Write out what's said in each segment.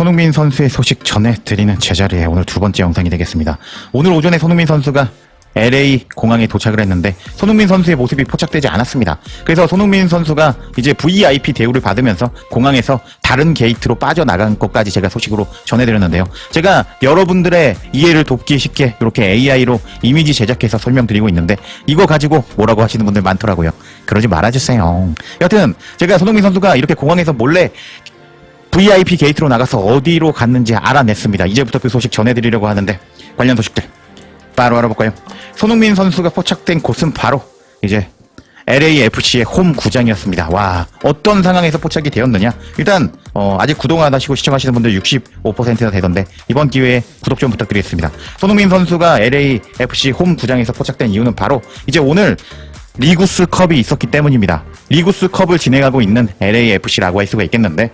손흥민 선수의 소식 전해드리는 제자리에 오늘 두 번째 영상이 되겠습니다. 오늘 오전에 손흥민 선수가 LA 공항에 도착을 했는데 손흥민 선수의 모습이 포착되지 않았습니다. 그래서 손흥민 선수가 이제 VIP 대우를 받으면서 공항에서 다른 게이트로 빠져나간 것까지 제가 소식으로 전해드렸는데요. 제가 여러분들의 이해를 돕기 쉽게 이렇게 AI로 이미지 제작해서 설명드리고 있는데 이거 가지고 뭐라고 하시는 분들 많더라고요. 그러지 말아주세요. 여튼 제가 손흥민 선수가 이렇게 공항에서 몰래 VIP 게이트로 나가서 어디로 갔는지 알아냈습니다. 이제부터 그 소식 전해드리려고 하는데 관련 소식들 바로 알아볼까요? 손흥민 선수가 포착된 곳은 바로 이제 LAFC의 홈 구장이었습니다. 와 어떤 상황에서 포착이 되었느냐? 일단 어, 아직 구독 안 하시고 시청하시는 분들 65%나 되던데 이번 기회에 구독 좀 부탁드리겠습니다. 손흥민 선수가 LAFC 홈 구장에서 포착된 이유는 바로 이제 오늘 리구스 컵이 있었기 때문입니다. 리구스 컵을 진행하고 있는 LAFC라고 할 수가 있겠는데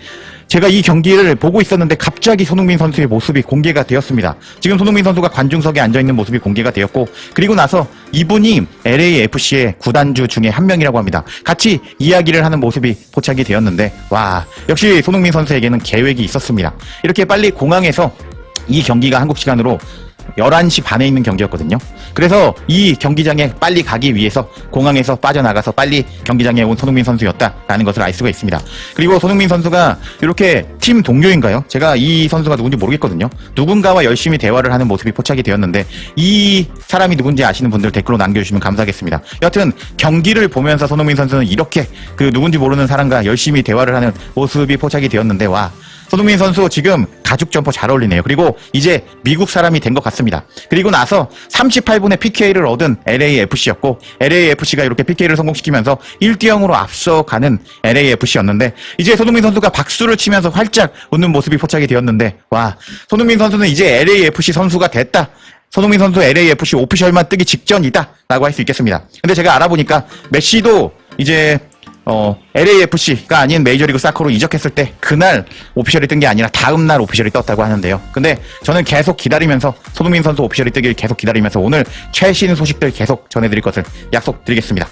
제가 이 경기를 보고 있었는데 갑자기 손흥민 선수의 모습이 공개가 되었습니다. 지금 손흥민 선수가 관중석에 앉아 있는 모습이 공개가 되었고 그리고 나서 이분이 LAFC의 구단주 중에 한 명이라고 합니다. 같이 이야기를 하는 모습이 포착이 되었는데 와 역시 손흥민 선수에게는 계획이 있었습니다. 이렇게 빨리 공항에서 이 경기가 한국 시간으로 11시 반에 있는 경기였거든요. 그래서 이 경기장에 빨리 가기 위해서 공항에서 빠져나가서 빨리 경기장에 온 손흥민 선수였다라는 것을 알 수가 있습니다. 그리고 손흥민 선수가 이렇게 팀 동료인가요? 제가 이 선수가 누군지 모르겠거든요. 누군가와 열심히 대화를 하는 모습이 포착이 되었는데 이 사람이 누군지 아시는 분들 댓글로 남겨주시면 감사하겠습니다. 여튼 경기를 보면서 손흥민 선수는 이렇게 그 누군지 모르는 사람과 열심히 대화를 하는 모습이 포착이 되었는데 와 손흥민 선수 지금 가죽 점퍼 잘 어울리네요. 그리고 이제 미국 사람이 된 것 같습니다. 그리고 나서 38분에 PK를 얻은 LAFC였고 LAFC가 이렇게 PK를 성공시키면서 1대 0으로 앞서가는 LAFC였는데 이제 손흥민 선수가 박수를 치면서 활짝 웃는 모습이 포착이 되었는데 와 손흥민 선수는 이제 LAFC 선수가 됐다. 손흥민 선수 LAFC 오피셜만 뜨기 직전이다 라고 할 수 있겠습니다. 근데 제가 알아보니까 메시도 이제 어, LAFC가 아닌 메이저리그 사커로 이적했을 때 그날 오피셜이 뜬 게 아니라 다음 날 오피셜이 떴다고 하는데요. 근데 저는 계속 기다리면서 손흥민 선수 오피셜이 뜨길 계속 기다리면서 오늘 최신 소식들 계속 전해드릴 것을 약속드리겠습니다.